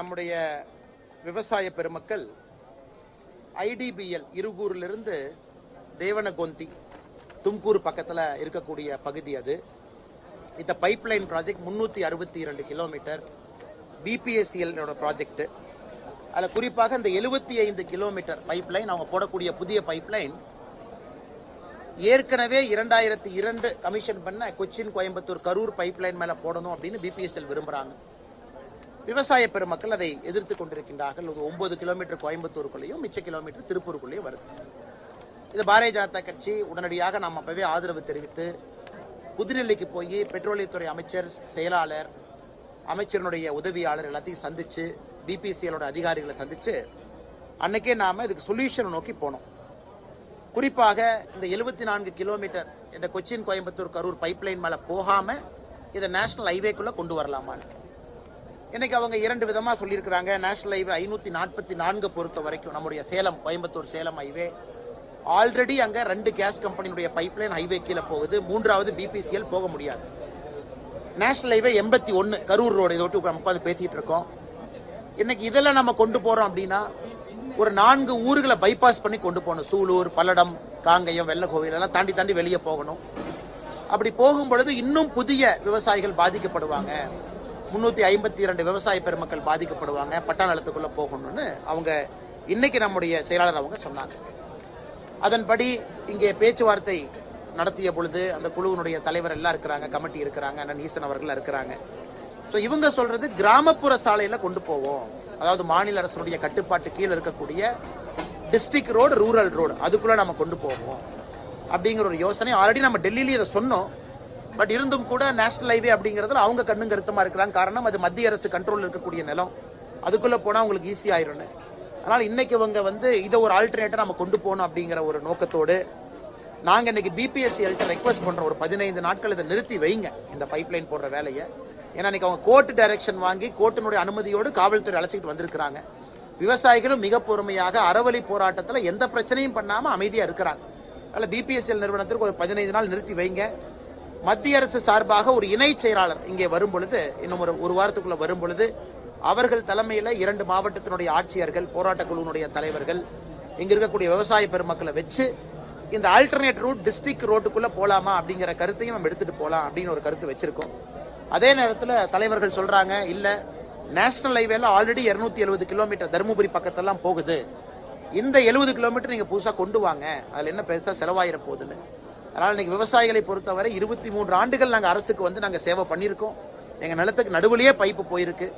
நம்முடைய விவசாய பெருமக்கள் ஐடிபிஎல் இருகூரிலிருந்து தேவனகொந்தி தும்கூர் பக்கத்தில் இருக்கக்கூடிய பகுதி அது. இந்த பைப் லைன் ப்ராஜெக்ட் முன்னூற்றி அறுபத்தி இரண்டு கிலோமீட்டர் பிபிஎஸ்சிஎல் ப்ராஜெக்ட் அதில் குறிப்பாக இந்த எழுபத்தி ஐந்து கிலோமீட்டர் பைப்லைன் அவங்க போடக்கூடிய புதிய பைப்லைன் ஏற்கனவே இரண்டாயிரத்தி இரண்டு கமிஷன் பண்ண கொச்சின் கோயம்புத்தூர் கரூர் பைப்லைன் மேல போடணும் அப்படின்னு பிபிஎஸ்எல் விரும்புறாங்க. விவசாய பெருமக்கள் அதை எதிர்த்து கொண்டிருக்கின்றார்கள். ஒரு ஒன்பது கிலோமீட்டர் கோயம்புத்தூருக்குள்ளேயும் மிச்ச கிலோமீட்டர் திருப்பூருக்குள்ளேயும் வருது. இது பாரதிய ஜனதா கட்சி உடனடியாக நாம் அப்பவே ஆதரவு தெரிவித்து புதுடெல்லிக்கு போய் பெட்ரோலியத்துறை அமைச்சர் செயலாளர் அமைச்சரினுடைய உதவியாளர் எல்லாத்தையும் சந்திச்சு பிபிசிஎலோட அதிகாரிகளை சந்திச்சு அன்னைக்கே நாம இதுக்கு சொல்யூஷன் நோக்கி போனோம். குறிப்பாக இந்த எழுபத்தி நான்கு கிலோமீட்டர் இந்த கொச்சின் கோயம்புத்தூர் கரூர் பைப்லைன் மேல போகாம இதை நேஷனல் ஹைவேக்குள்ள கொண்டு வரலாமான்னு. இன்னைக்கு அவங்க இரண்டு விதமாக சொல்லியிருக்கிறாங்க. நேஷனல் ஹைவே ஐநூற்றி நாற்பத்தி நான்கு பொறுத்த வரைக்கும் நம்முடைய சேலம் கோயம்புத்தூர் சேலம் ஹைவே. ஆல்ரெடி அங்கே ரெண்டு கேஸ் கம்பெனியுடைய பைப்லைன் ஹைவே கீழே போகுது. மூன்றாவது பிபிசிஎல் போக முடியாது. நேஷனல் ஹைவே எண்பத்தி ஒன்று கரூர் ரோடு இதை ஒட்டி உட்காந்து பேசிகிட்டு இருக்கோம். இன்னைக்கு இதெல்லாம் நம்ம கொண்டு போகிறோம் அப்படின்னா ஒரு நான்கு ஊர்களை பைபாஸ் பண்ணி கொண்டு போகணும். சூலூர் பல்லடம் காங்கயம் வெள்ளக்கோவில் எல்லாம் தாண்டி தாண்டி வெளியே போகணும். அப்படி போகும் பொழுது இன்னும் புதிய விவசாயிகள் பாதிக்கப்படுவாங்க. முந்நூற்றி ஐம்பத்தி இரண்டு விவசாய பெருமக்கள் பாதிக்கப்படுவாங்க பட்டா நிலத்துக்குள்ள போகணும்னு அவங்க இன்னைக்கு நம்முடைய செயலாளர் அவங்க சொன்னாங்க. அதன்படி இங்கே பேச்சுவார்த்தை நடத்திய பொழுது அந்த குழுவினுடைய தலைவர் எல்லாம் இருக்கிறாங்க கமிட்டி இருக்கிறாங்க அண்ணன் ஈசன் அவர்கள் இருக்கிறாங்க. ஸோ இவங்க சொல்றது கிராமப்புற சாலையில கொண்டு போவோம். அதாவது மாநில அரசுடைய கட்டுப்பாட்டு கீழே இருக்கக்கூடிய டிஸ்ட்ரிக்ட் ரோடு ரூரல் ரோடு அதுக்குள்ள நம்ம கொண்டு போவோம். அப்படிங்கிற ஒரு யோசனை. ஆல்ரெடி நம்ம டெல்லியிலேயே இதை சொன்னோம். பட் இருந்தும் கூட நேஷனல் ஹைவே அப்படிங்கிறதுல அவங்க கண்ணும் கருத்துமா இருக்கிறாங்க. காரணம் அது மத்திய அரசு கண்ட்ரோல் இருக்கக்கூடிய நிலம். அதுக்குள்ள போனா அவங்களுக்கு ஈஸி ஆயிரும்னு. அதனால இன்னைக்கு இவங்க வந்து இதை ஒரு ஆல்டர்னேட்டர் நம்ம கொண்டு போகணும் அப்படிங்கிற ஒரு நோக்கத்தோடு நாங்க இன்னைக்கு பிபிஎஸ்சிஎல்ட்ட ரெக்வஸ்ட் பண்ணுறோம் ஒரு பதினைந்து நாட்கள் இதை நிறுத்தி வைங்க இந்த பைப்லைன் போடுற வேலையை. ஏன்னா இன்னைக்கு அவங்க கோர்ட் டைரக்ஷன் வாங்கி கோர்ட்டினுடைய அனுமதியோடு காவல்துறை அழைச்சிட்டு வந்திருக்கிறாங்க. விவசாயிகளும் மிக பொறுமையாக அறவழி போராட்டத்தில் எந்த பிரச்சனையும் பண்ணாம அமைதியா இருக்கிறாங்க. அதனால பிபிஎஸ்எல் நிறுவனத்திற்கு ஒரு பதினைந்து நாள் நிறுத்தி வைங்க. மத்திய அரசு சார்பாக ஒரு இணை செயலாளர் இங்கே வரும் பொழுது இன்னும் ஒரு ஒரு வாரத்துக்குள்ள வரும் பொழுது அவர்கள் தலைமையில இரண்டு மாவட்டத்தினுடைய ஆட்சியர்கள் போராட்ட குழுவினுடைய தலைவர்கள் இங்க இருக்கக்கூடிய விவசாய பெருமக்களை வச்சு இந்த ஆல்டர்னேட் ரூட் டிஸ்ட்ரிக்ட் ரோட்டுக்குள்ள போலாமா அப்படிங்கிற கருத்தையும் நம்ம எடுத்துட்டு போலாம் அப்படின்னு ஒரு கருத்து வச்சிருக்கோம். அதே நேரத்தில் தலைவர்கள் சொல்றாங்க இல்ல நேஷனல் ஹைவேல ஆல்ரெடி 270 எழுபது கிலோமீட்டர் தருமபுரி பக்கத்தெல்லாம் போகுது. இந்த எழுபது கிலோமீட்டர் நீங்க புதுசா கொண்டு வாங்க. அதுல என்ன பெருசா செலவாயிர போகுதுன்னு. அதனால் இன்னைக்கு விவசாயிகளை பொறுத்தவரை இருபத்தி மூன்று ஆண்டுகள் நாங்கள் அரசுக்கு வந்து நாங்கள் சேவை பண்ணியிருக்கோம். எங்கள் நிலத்துக்கு நடுவுலையே பைப்பு போயிருக்கு.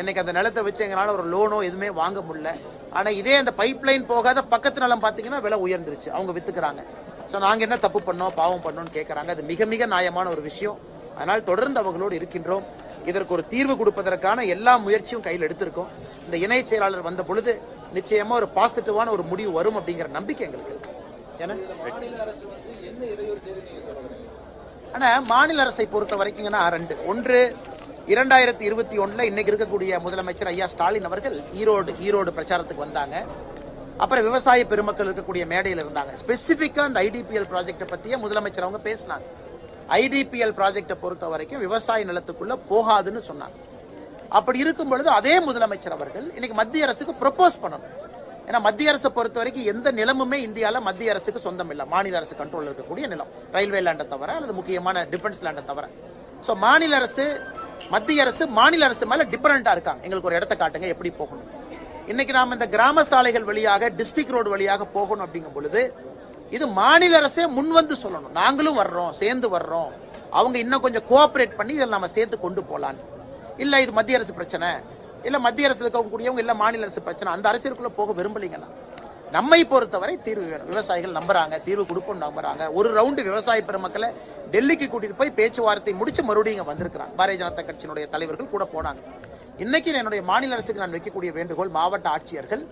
இன்னைக்கு அந்த நிலத்தை வச்சு எங்களால் ஒரு லோனோ எதுவுமே வாங்க முடியல. ஆனால் இதே அந்த பைப் லைன் போகாத பக்கத்து நிலம் பார்த்தீங்கன்னா விலை உயர்ந்துருச்சு. அவங்க வித்துக்கிறாங்க. ஸோ நாங்கள் என்ன தப்பு பண்ணோம் பாவம் பண்ணோம்னு கேட்குறாங்க அது மிக மிக நியாயமான ஒரு விஷயம். அதனால் தொடர்ந்து அவங்களோடு இருக்கின்றோம். இதற்கு ஒரு தீர்வு கொடுப்பதற்கான எல்லா முயற்சியும் கையில் எடுத்திருக்கோம். இந்த இணை செயலாளர் வந்த பொழுது நிச்சயமாக ஒரு பாசிட்டிவான ஒரு முடிவு வரும் அப்படிங்கிற நம்பிக்கை எங்களுக்கு இருக்குது ஏன்னா ஆனா மாநில அரசை பொறுத்த வரைக்குங்கன்னா ரெண்டு. ஒன்று இரண்டாயிரத்தி இருபத்தி ஒண்ணுல இன்னைக்கு இருக்கக்கூடிய முதலமைச்சர் ஐயா ஸ்டாலின் அவர்கள் ஈரோடு ஈரோடு பிரச்சாரத்துக்கு வந்தாங்க. அப்புறம் விவசாய பெருமக்கள் இருக்கக்கூடிய மேடையில் இருந்தாங்க. ஸ்பெசிபிக்கா அந்த ஐடிபிஎல் ப்ராஜெக்டை பத்தியே முதலமைச்சர் அவங்க பேசினாங்க. ஐடிபிஎல் ப்ராஜெக்டை பொறுத்த வரைக்கும் விவசாய நிலத்துக்குள்ள போகாதுன்னு சொன்னாங்க. அப்படி இருக்கும் பொழுது அதே முதலமைச்சர் அவர்கள் இன்னைக்கு மத்திய அரசுக்கு ப்ரொபோஸ் பண்ணணும். ஏன்னா மத்திய அரசை பொறுத்த வரைக்கும் எந்த நிலமுமே இந்தியாவில் மத்திய அரசுக்கு சொந்தம் இல்லை. மாநில அரசு கண்ட்ரோல் இருக்கக்கூடிய நிலம். ரயில்வே லேண்டை தவிர அல்லது முக்கியமான டிஃபென்ஸ் லேண்டை தவிர. ஸோ மாநில அரசு மத்திய அரசு மாநில அரசு மேலே டிபெண்டா இருக்காங்க. எங்களுக்கு ஒரு இடத்த காட்டுங்க எப்படி போகணும். இன்னைக்கு நாம் இந்த கிராம சாலைகள் வழியாக டிஸ்ட்ரிக்ட் ரோடு வழியாக போகணும் அப்படிங்கும் பொழுது இது மாநில அரசே முன் வந்து சொல்லணும். நாங்களும் வர்றோம் சேர்ந்து வர்றோம். அவங்க இன்னும் கொஞ்சம் கோஆப்ரேட் பண்ணி இதில் நம்ம சேர்த்து கொண்டு போகலான்னு இல்லை இது மத்திய அரசு பிரச்சனை. இல்ல மத்திய அரசு இருக்கக்கூடியவங்க இல்ல மாநில அரசு பிரச்சனை அந்த அரசியலுக்குள்ள போக விரும்பலீங்கன்னா நம்மை பொறுத்தவரை தீர்வு வேணும் விவசாயிகள் நம்புறாங்க தீர்வு கொடுப்போம் நம்புறாங்க. ஒரு ரவுண்டு விவசாய பெருமக்களை டெல்லிக்கு கூட்டிட்டு போய் பேச்சுவார்த்தை முடிச்சு மறுபடியும் இங்க வந்திருக்கிறாங்க. பாரதிய ஜனதா கட்சியினுடைய தலைவர்கள் கூட போனாங்க. இன்னைக்கு என்னுடைய மாநில அரசுக்கு நான் வைக்கக்கூடிய வேண்டுகோள் மாவட்ட ஆட்சியர்கள்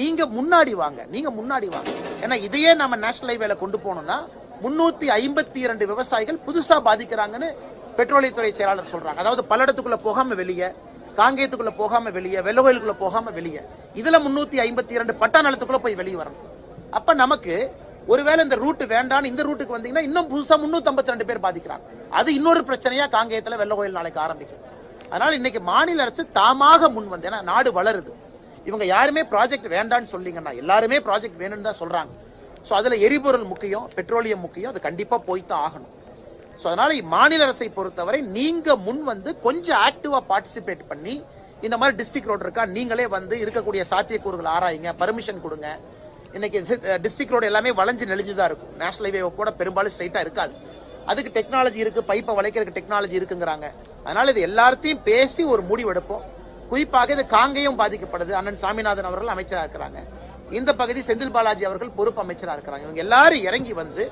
நீங்க முன்னாடி வாங்க நீங்க முன்னாடி வாங்க. ஏன்னா இதையே நம்ம நேஷனல் ஹைவேல கொண்டு போனோம்னா முன்னூத்தி ஐம்பத்தி இரண்டு விவசாயிகள் புதுசா பாதிக்கிறாங்கன்னு பெட்ரோலியத்துறை செயலாளர் சொல்றாங்க. அதாவது பல்லடத்துக்குள்ள போகாம வெளியே காங்கேயத்துக்குள்ள போகாம வெளியே வெள்ளகோயிலுக்குள்ள போகாம வெளியே. இதுல முன்னூத்தி ஐம்பத்தி இரண்டு பட்டா நிலத்துக்குள்ள போய் வெளியே வரணும். அப்ப நமக்கு ஒருவேளை இந்த ரூட் வேண்டாம் இந்த ரூட்டுக்கு வந்தீங்கன்னா இன்னும் புதுசா முன்னூத்தி ஐம்பத்தி ரெண்டு பேர் பாதிக்கிறாங்க. அது இன்னொரு பிரச்சனையா காங்கேயத்துல வெள்ளகோயில் நாளைக்கு ஆரம்பிக்கும். அதனால இன்னைக்கு மாநில அரசு தாமாக முன் வந்து ஏன்னா நாடு வளருது. இவங்க யாருமே ப்ராஜெக்ட் வேண்டாம்னு சொல்லிங்கன்னா எல்லாருமே ப்ராஜெக்ட் வேணும்னு தான் சொல்றாங்க. ஸோ அதுல எரிபொருள் முக்கியம் பெட்ரோலியம் முக்கியம் அது கண்டிப்பா போய்த்தான் ஆகணும். ஸோ அதனால மாநில அரசை பொறுத்தவரை நீங்க முன் வந்து கொஞ்சம் ஆக்டிவா பார்ட்டிசிபேட் பண்ணி இந்த மாதிரி டிஸ்ட்ரிக்ட் ரோடு இருக்கா நீங்களே வந்து இருக்கக்கூடிய சாத்தியக்கூறுகள் ஆராயுங்க பர்மிஷன் கொடுங்க. இன்னைக்கு டிஸ்ட்ரிக்ட் ரோடு எல்லாமே வளைஞ்சு நெளிஞ்சு தான் இருக்கும் நேஷனல் ஹைவே கூட பெரும்பாலும் ஸ்ட்ரைட்டாக இருக்காது. அதுக்கு டெக்னாலஜி இருக்குது பைப்பை வளைக்கிறதுக்கு டெக்னாலஜி இருக்குங்கிறாங்க. அதனால் இது எல்லாத்தையும் பேசி ஒரு முடிவு எடுப்போம். குறிப்பாக இது காங்கேயம் பாதிக்கப்படுது. அண்ணன் சாமிநாதன் அவர்கள் அமைச்சராக இருக்கிறாங்க. இந்த பகுதி செந்தில் பாலாஜி அவர்கள் பொறுப்பு அமைச்சராக இருக்கிறாங்க. இவங்க எல்லாரும் இறங்கி வந்து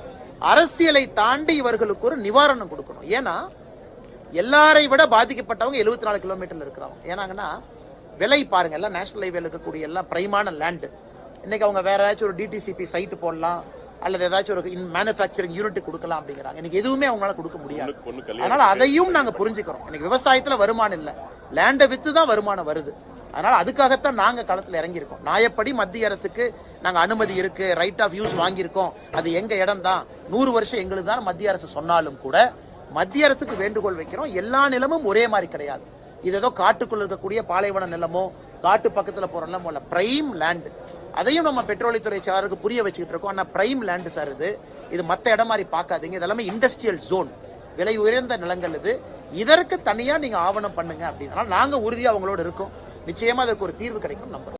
அரசியலை தாண்டி இவர்களுக்கு ஒரு நிவாரணம் கொடுக்கணும். ஏன்னா எல்லாரை விட பாதிக்கப்பட்டவங்க 74 நாலு கிலோமீட்டர்ல இருக்கிறாங்க ஏன்னாங்கன்னா விலை பாருங்க எல்லாம் நேஷனல் ஹைவேல இருக்கக்கூடிய எல்லாம் பிரைமான லேண்டு இன்னைக்கு அவங்க வேற ஏதாச்சும் ஒரு டிடிசிபி சைட் போடலாம் அல்லது ஏதாச்சும் ஒரு மேனுஃபேக்சரிங் யூனிட் கொடுக்கலாம் அப்படிங்கிறாங்க. இன்னைக்கு எதுவுமே அவங்களால கொடுக்க முடியாது. அதனால அதையும் நாங்க புரிஞ்சுக்கிறோம். இன்னைக்கு விவசாயத்துல வருமானம் இல்ல. லேண்டை வித்து தான் வருமானம் வருது. அதனால் அதுக்காகத்தான் நாங்கள் களத்தில் இறங்கியிருக்கோம். நாயப்படி மத்திய அரசுக்கு நாங்கள் அனுமதி இருக்கு ரைட் ஆஃப் யூஸ் வாங்கியிருக்கோம். அது எங்கள் இடம் தான் நூறு வருஷம் எங்களுக்கு தான் மத்திய அரசு சொன்னாலும் கூட மத்திய அரசுக்கு வேண்டுகோள் வைக்கிறோம். எல்லா நிலமும் ஒரே மாதிரி கிடையாது. இது ஏதோ காட்டுக்குள்ள இருக்கக்கூடிய பாலைவன நிலமோ காட்டு பக்கத்தில் போகிற நிலமோ இல்லை பிரைம் லேண்டு அதையும் நம்ம பெட்ரோலியத்துறை செயலாளருக்கு புரிய வச்சுக்கிட்டு இருக்கோம். ஆனால் பிரைம் லேண்ட் சார் இது. இது மற்ற இடம் மாதிரி பார்க்காதீங்க. இதெல்லாமே இண்டஸ்ட்ரியல் ஜோன் விலை உயர்ந்த நிலங்கள் இது. இதற்கு தனியாக நீங்கள் ஆவணம் பண்ணுங்க அப்படின்னா நாங்கள் உறுதியாக அவங்களோட இருக்கோம். நிச்சயமா அதற்கு ஒரு தீர்வு கிடைக்கும் நம்பர்